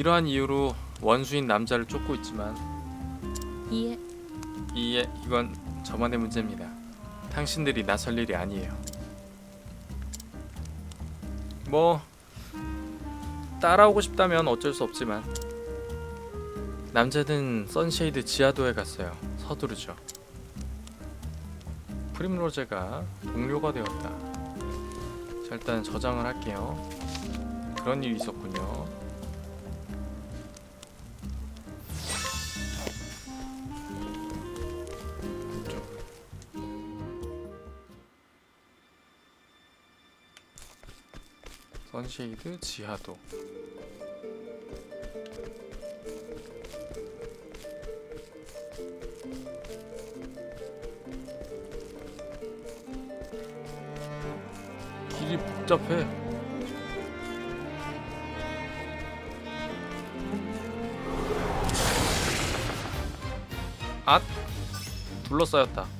이러한 이유로 원수인 남자를 쫓고 있지만 이해 이에 이건 저만의 문제입니다. 당신들이 나설 일이 아니에요. 뭐 따라오고 싶다면 어쩔 수 없지만 남자는 선쉐이드 지하도에 갔어요. 서두르죠. 프림로제가 동료가 되었다. 자 일단 저장을 할게요. 그런 일이 있었군요. 쉐이드 지하도. 길이 복잡해. 앗. 둘러싸였다.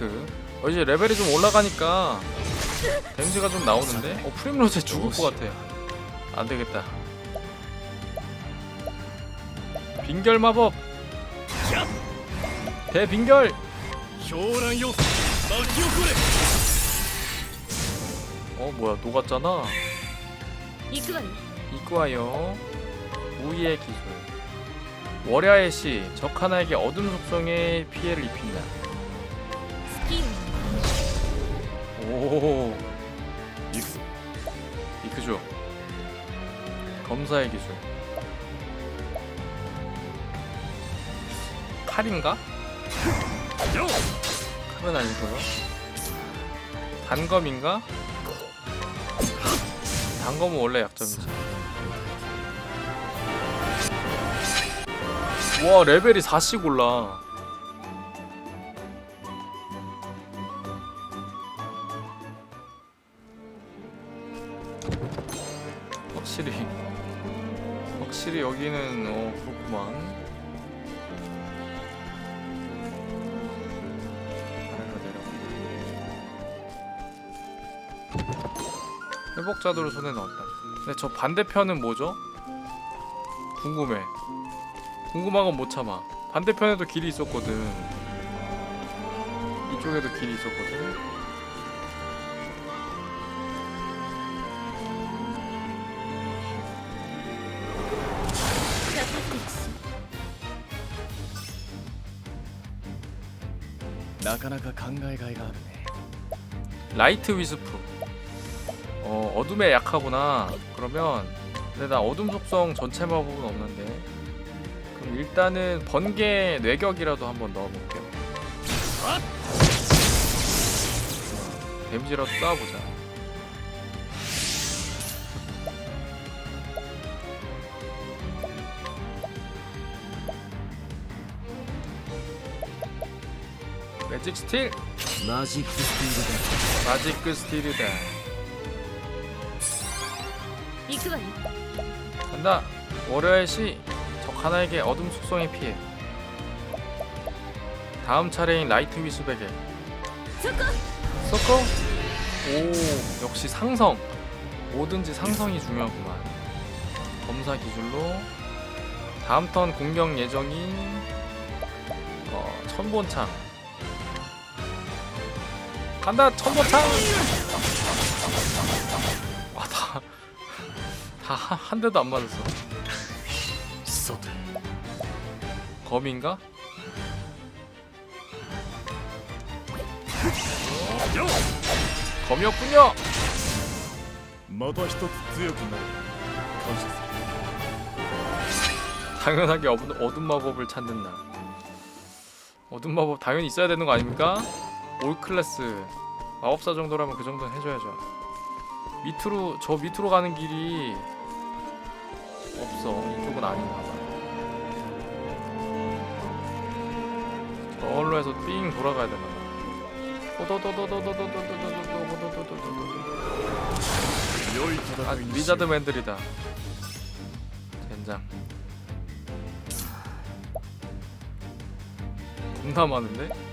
링크 어, 이제 레벨이 좀 올라가니까 데미지가 좀 나오는데? 어 프림로제 죽을 어, 것 같아요 안되겠다. 빙결 마법! 대빙결! 어 뭐야 녹았잖아. 이과요. 우이의 기술. 월야의 씨 적 하나에게 어둠 속성의 피해를 입힌다. 오. 이크. 이크죠. 검사의 기술. 칼인가? 칼은 아니고요. 단검인가? 단검은 원래 약점이죠. 와 레벨이 4씩 올라. 여기는 어 그렇구만. 아래로 내려가 회복자도를 손에 넣었다. 근데 저 반대편은 뭐죠? 궁금해. 궁금한 건 못 참아. 반대편에도 길이 있었거든. 이쪽에도 길이 있었거든. なかなか考えがいがあるね 라이트 위스프. 어, 어둠에 약하구나. 그러면 근데 나 어둠 속성 전체 마법은 없는데. 그럼 일단은 번개 뇌격이라도 한번 넣어볼게요. 데미지라도 쏴보자. 매직 스틸 마직 스틸이다. 마지크 스틸이다 간다. 월요일 시적 하나에게 어둠 속성의 피해. 다음 차례인 라이트 위수백에. 섞어 오 역시 상성. 뭐든지 상성이 중요하구만. 검사 기술로. 다음 턴 공격 예정인 어, 천본창. 간다 천도창 와다 다 한 대도 안 맞았어. 검인가? 검이었군요. 당연하게 어둠, 어둠 마법을 찾는 날. 어둠 마법 당연히 있어야 되는 거 아닙니까? 올 클래스 마법사 정도라면 그 정도는 해줘야죠. 밑으로 저 밑으로 가는 길이 없어. 이쪽은 아닌가 봐. 저걸로 해서 삥 돌아가야 되나 봐. 아, 리자드 맨들이다. 젠장. 겁나 많은데?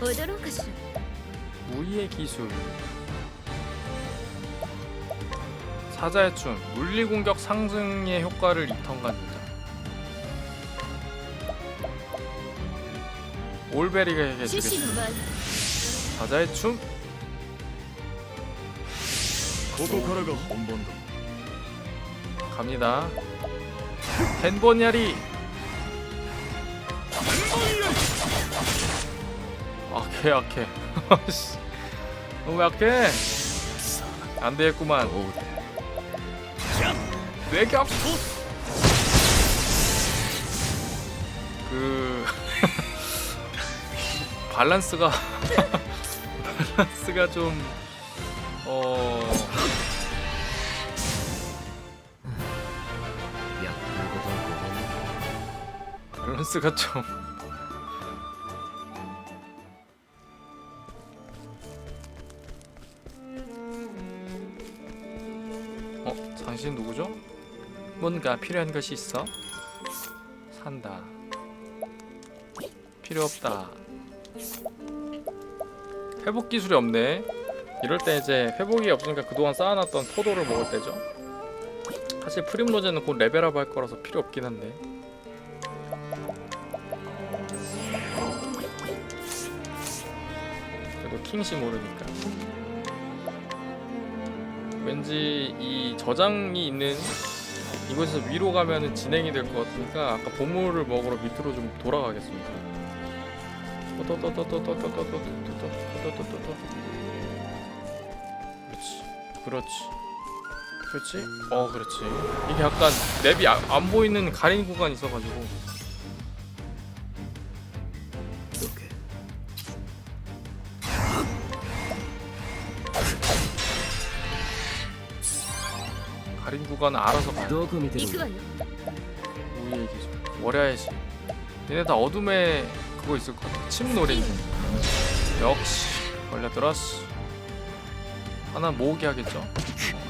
踊ろうかしら 무의의 기술 사자의 춤 물리 공격 상승의 효과를 2턴 갖는다 올베리가 獅子 해주겠다 の舞 사자의 춤 ここからが本番だ 갑니다 헨본야리 악해 악해. 너무 약해. 안 되겠구만. 내게 그 밸런스가 밸런스가 좀 어. 밸런스가 좀 당신 누구죠? 뭔가 필요한 것이 있어? 산다. 필요 없다. 회복 기술이 없네. 이럴 때 이제 회복이 없으니까 그동안 쌓아놨던 포도를 먹을 때죠. 사실 프림로제는 곧 레벨업 할 거라서 필요 없긴 한데. 그래도 킹시 모르니까 왠지 이 저장이 있는 이곳에서 위로 가면은 진행이 될 것 같으니까 아까 보물을 먹으러 밑으로 좀 돌아가겠습니다. 그렇지, 그렇지, 그렇지. 어, 그렇지. 이게 약간 맵이 아- 안 보이는 가린 구간이 있어가지고 구간은 알아서 가요. どこ見てるんだ行くわよ 우리의 기술 월야의신 얘네 다 어둠에 그거 있을 것 같아 침노래인 역시 걸려들었어 하나 모으게 하겠죠?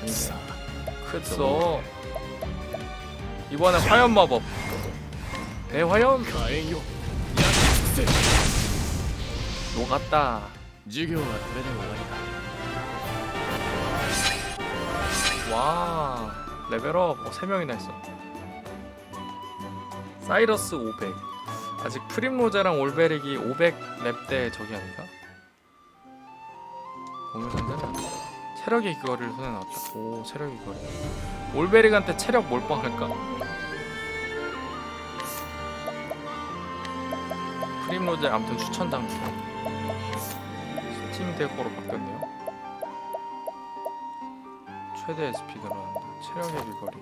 아니네 크쏘 이번엔 화염 마법 대화염 火炎よ 녹았다 授業はこれで終わりだ 와 레벨업 어, 3명이나 했어. 사이러스 500 아직 프림로제랑 올베릭이 500렙대 저기 아닌가? 보물상자는 체력의 귀거리를 손에 넣었다. 오 체력의 귀거리 올베릭한테 체력 몰빵할까? 프림로제 아무튼 추천당니다 스팀 데코로 바뀌었네요 최대 SP 늘어난다. 체력의 비거리.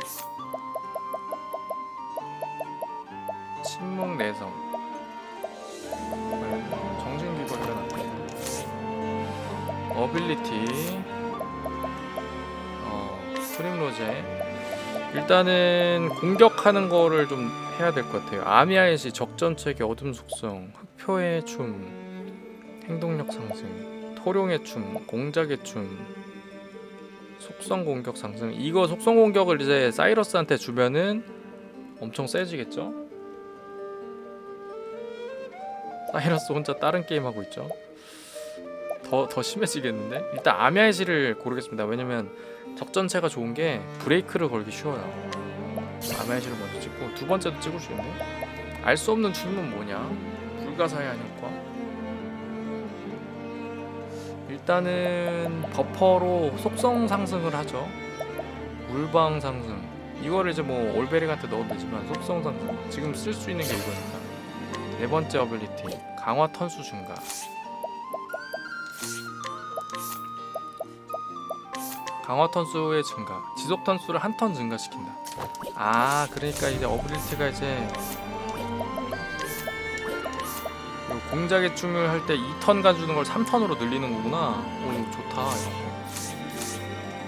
침묵 내성. 네, 정신 비거리가 낫네. 어빌리티. 어, 프림 로제. 일단은 공격하는 거를 좀 해야 될 것 같아요. 아미아의 시 적전체계 어둠 속성, 흑표의 춤, 행동력 상승, 토룡의 춤, 공작의 춤, 속성 공격 상승 이거 속성 공격을 이제 사이러스한테 주면은 엄청 세지겠죠? 사이러스 혼자 다른 게임 하고 있죠. 더 더 심해지겠는데? 일단 아미아이시를 고르겠습니다. 왜냐면 적전체가 좋은 게 브레이크를 걸기 쉬워요. 아미아이시를 먼저 찍고 두 번째도 찍을 수 있는데 알수 없는 춤은 뭐냐? 불가사의한 효과. 일단은 버퍼로 속성 상승을 하죠. 물방 상승. 이거를 이제 뭐 올베릭한테 넣어도 되지만 속성 상승. 지금 쓸 수 있는 게 이거니까. 네 번째 어빌리티 강화 턴수 증가. 강화 턴수의 증가. 지속 턴수를 한 턴 증가시킨다. 아, 그러니까 이제 어빌리티가 이제 공작의 춤을 할 때 2턴 가주는 걸 3턴으로 늘리는 거구나. 오 좋다. 이거.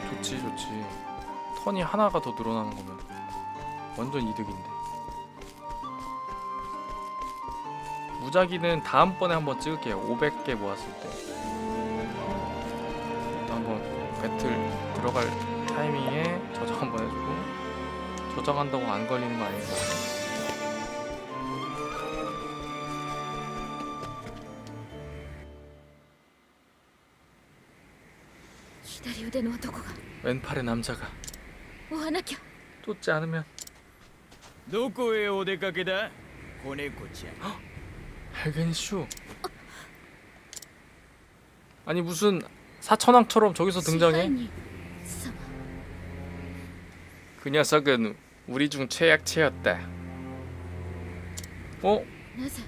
좋지 좋지. 턴이 하나가 더 늘어나는 거면 완전 이득인데. 무작위는 다음번에 한번 찍을게요. 500개 모았을 때. 또 한번 배틀 들어갈 타이밍에 저장 한번 해주고 저장한다고 안 걸리는 거 아닌가?左 腕の男が 왼팔의 남자가 追わなきゃ 쫓지 않으면 どこへお出かけだ子猫ちゃん 할겐슈 아니 무슨 사천왕처럼 저기서 支配 등장해? 人様 그 녀석은 우리 중 최약체였다. 어? なぜ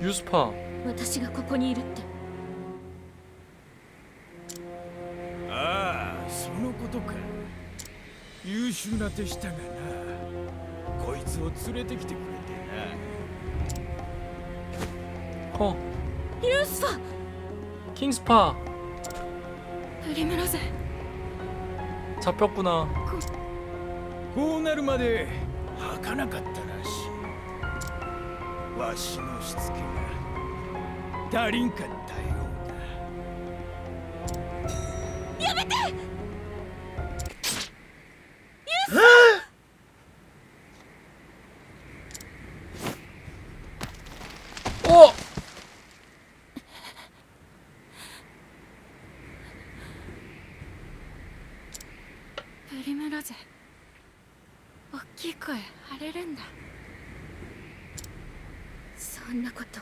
유스파 私がここにいるって ことか優秀な手下がなこいつを連れてきてくれて 어 ユースファ 킹스파 プリムロゼ 잡혔구나 なこうなるまで吐かなかったらしいわしのしつけ プリムロゼ大きい声張れるんだそんなこと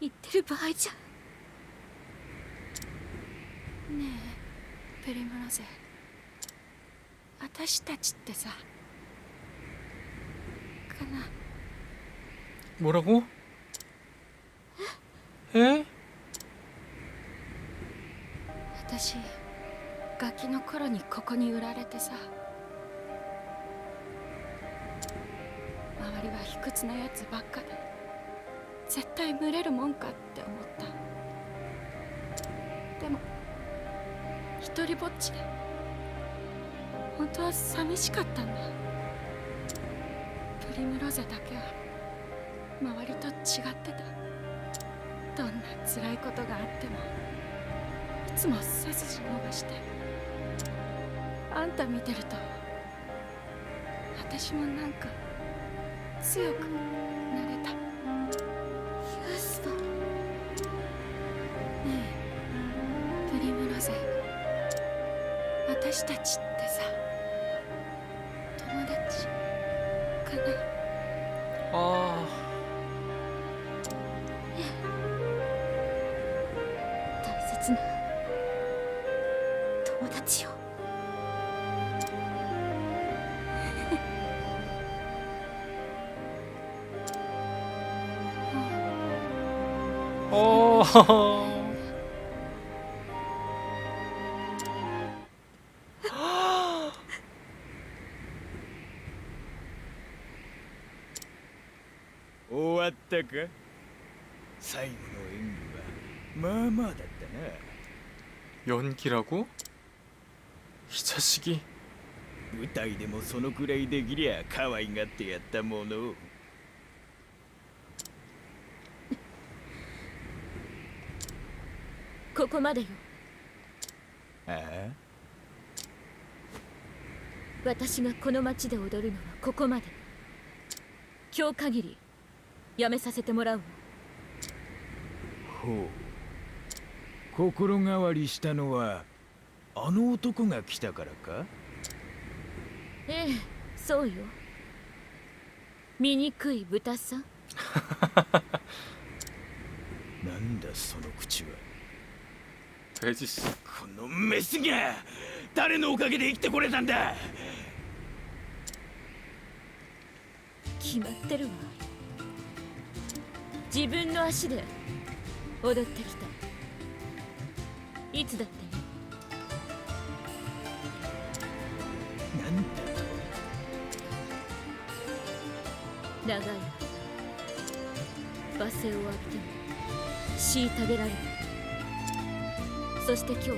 言ってる場合じゃねえプリムロゼ私たちってさかな 뭐라고? 에? 頃にここに売られてさ。周りは卑屈なやつばっかで。絶対群れるもんかって思った。でも一人ぼっちで。本当は寂しかったんだ。プリムロゼだけは。周りと違ってた。どんな辛いことがあってもいつも背筋伸ばして。あんた見てると私もなんか強くなれた。ユースとねえ。プリムロゼ。私たちって。終わったか最後の演技はまあまあだったな 연기라고? 이 자식이 舞台でもそのくらいできりゃ可愛がってやったもの をここまでよ。ああ私がこの町で踊るのはここまで。今日限りやめさせてもらうわ。ほう。心変わりしたのはあの男が来たからか？ええそうよ。醜い豚さん。なんだその口は大事しこのメスが誰のおかげで生きてこれたんだ？決まってるわ。自分の足で踊ってきた。いつだってなんだと？長い。罵声を浴びても虐げられない。そして今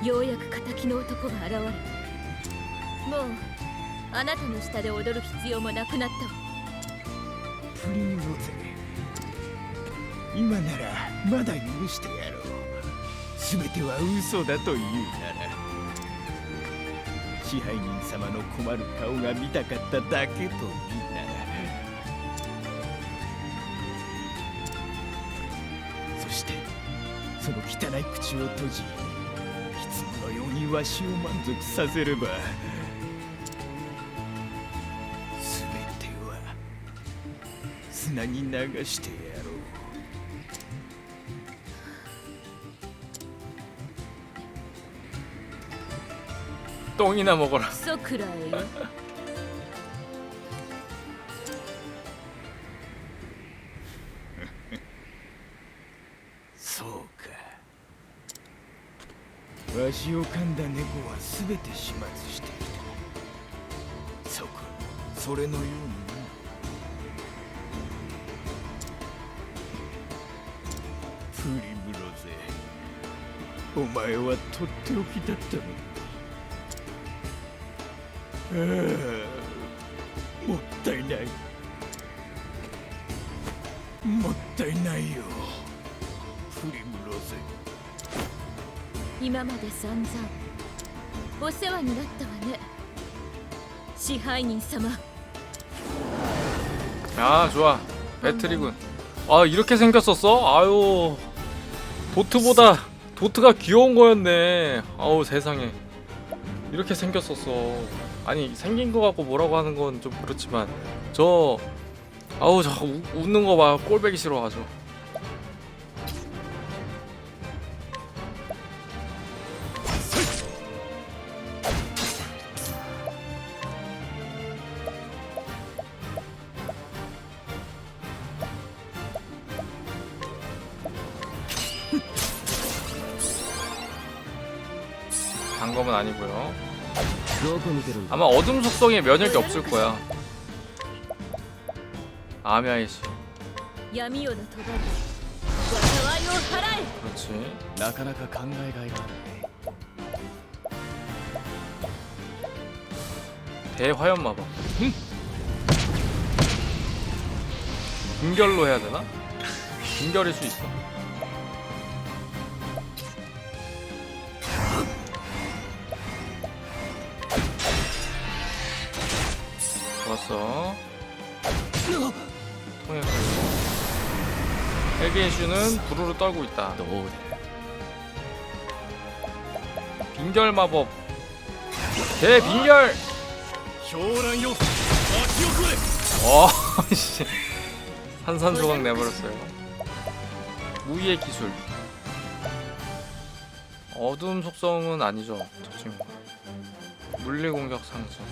日ようやく敵の男が現れたもうあなたの下で踊る必要もなくなったわ。プリンロゼ今ならまだ許してやろう。全ては嘘だというなら支配人様の困る顔が見たかっただけとみんな。その汚い口を閉じいつものようにわしを満足させれば全ては砂に流してやろう 똥이나 먹어라 クソくらえ わしを噛んだ猫は全て始末していたそこそれのようになプリムロゼ。お前はとっておきだったのだああもったいない。もったいないよ。プリムロゼ。 今まで散々お世話になったわね支配人様 아 좋아 배틀이군 아 이렇게 생겼었어? 아유 도트보다 도트가 귀여운 거였네 아우 세상에 이렇게 생겼었어 아니 생긴 거 갖고 뭐라고 하는 건 좀 그렇지만 저 아우 저 우- 웃는 거 봐 꼴배기 싫어 아주 점검은 아니고요. 아마 어둠 속성에 면역이 없을 거야. 아미 아이씨. 그렇지. 나가나가 강가에 가 대화염 마법. 응? 분결로 해야 되나? 분결일 수 있어. 헤비애슈는 부르르 떨고 있다. 빙결 마법. 대빙결. 어, 어 씨. 산산조각 어, 내버렸어요. 무기의 기술. 어둠 속성은 아니죠. 저 친구. 물리 공격 상승.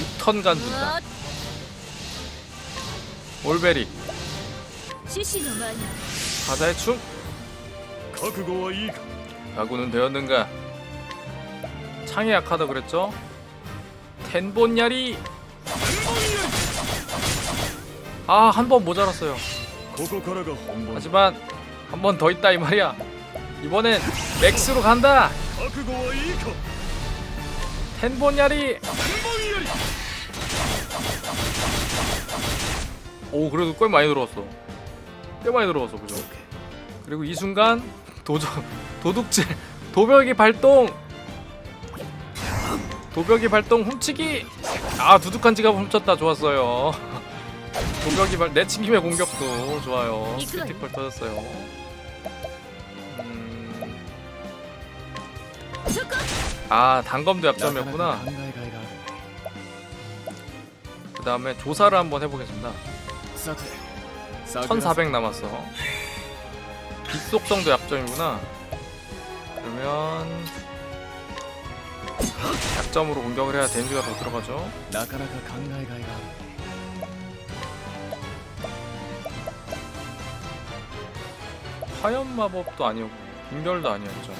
유턴 간준다. 어, 올베리. 가사의 춤? 가구는 되었는가? 창이 약하다 그랬죠? 텐본야리. 아 한 번 모자랐어요. 하지만 한 번 더 있다 이 말이야. 이번엔 맥스로 간다. 텐본야리. 오 그래도 꽤 많이 들어왔어. 꽤 많이 들어왔어 그죠? 그리고 이 순간 도적 도둑질 도벽이 발동! 도벽이 발동 훔치기! 아 두둑한 지갑 훔쳤다. 좋았어요. 도벽이 발 내친김의 공격도. 좋아요. 크리티컬 터졌어요. 음... 아 단검도 약점이었구나. 그 다음에 조사를 한번 해보겠습니다. 1400 남았어. 빛속성도 약점이구나. 그러면 약점으로 공격을 해야 데미지가 더 들어가죠. 화염 마법도 아니었고 인별도 아니었죠.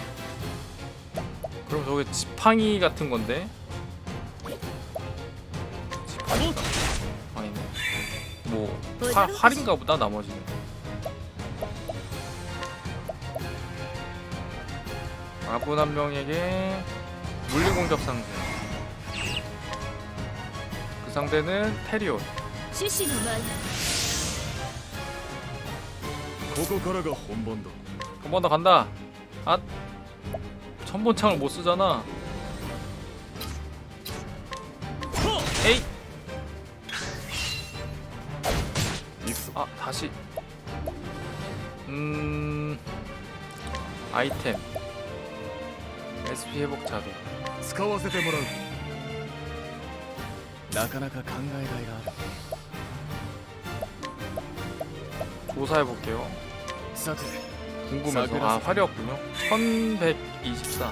그럼 저게 지팡이 같은 건데. 지팡이. 뭐 화, 활인가 보다 나머지는. 아군 한 명에게 물리 공격 상대. 그 상대는 테리온. 獅子の前にここからが本番だ 한 번 더 간다. 아, 천본창을 못 쓰잖아. 아 다시. 음 아이템 SP 회복 자도 使わせてもらうなかなか考えがいがある 조사해 볼게요. さて 궁금해서 사그라스. 아 화려했군요 1124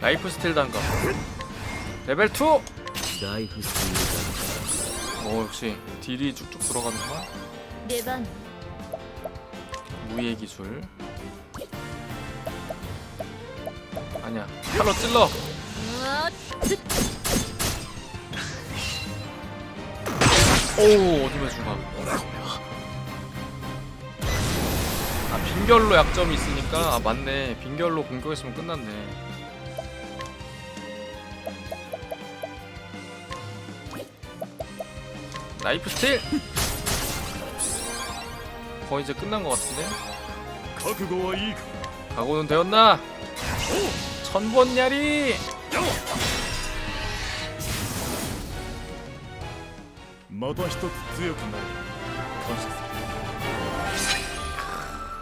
라이프 스틸 단가 레벨 2! ライフス 어, 역시 딜이 쭉쭉 들어가는구나. 네 번. 무예 기술. 아니야. 칼로 찔러! 으아, 쯧. 오우 어둠의 중간 아 빈결로 약점이 있으니까 아 맞네. 빈결로 공격했으면 끝났네. 나이프 스틸! 거의 이제 끝난 것 같은데? 각오는 되었나? 천번 야리!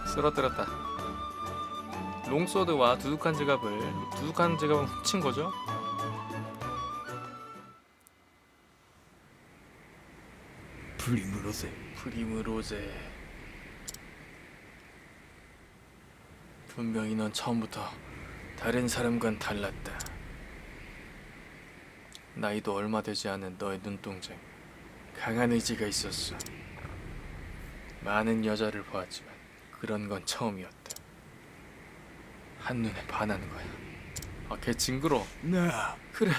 쓰러뜨렸다 롱소드와 두둑한 지갑을 두둑한 지갑은 훔친 거죠? 프리무로제 프리무로제 분명히 넌 처음부터 다른 사람과는 달랐다. 나이도 얼마 되지 않은 너의 눈동자 강한 의지가 있었어. 많은 여자를 보았지만 그런 건 처음이었다. 한눈에 반하는 거야. 아, 걔 징그러. 나 그래.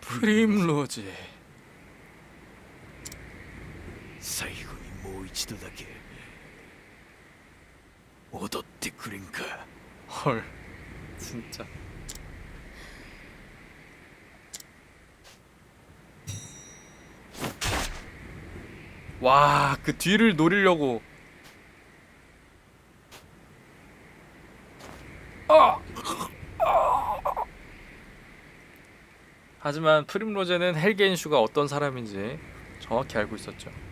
프림로제 最後にもう一度だけ踊ってくれんか 헐. 진짜. 와, 그 뒤를 노리려고. 아! 하지만 프림로제는 헬겐슈가 어떤 사람인지 정확히 알고 있었죠. "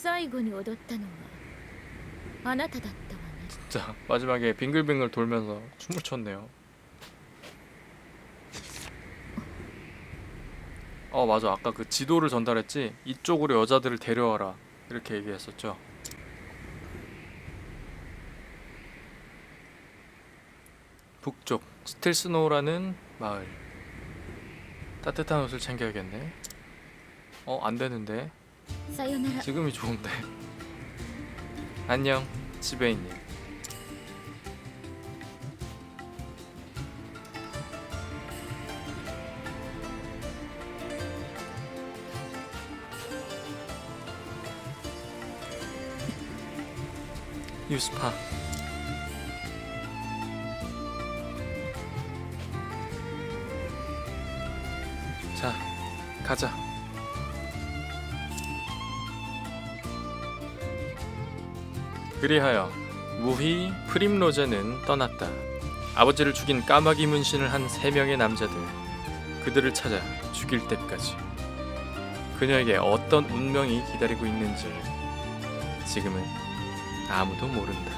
最後に踊ったのはあなただったわね 자 마지막에 빙글빙글 돌면서 춤을 췄네요. 어 맞아 아까 그 지도를 전달했지 이쪽으로 여자들을 데려와라 이렇게 얘기했었죠. 북쪽 스틸스노우라는 마을. 따뜻한 옷을 챙겨야겠네. 어 안 되는데 사요나라. 지금이 좋은데. 안녕, 집에 있니 유스파. 자, 가자. 그리하여 무희 프림로제는 떠났다 아버지를 죽인 까마귀 문신을 한 세 명의 남자들 그들을 찾아 죽일 때까지 그녀에게 어떤 운명이 기다리고 있는지 지금은 아무도 모른다.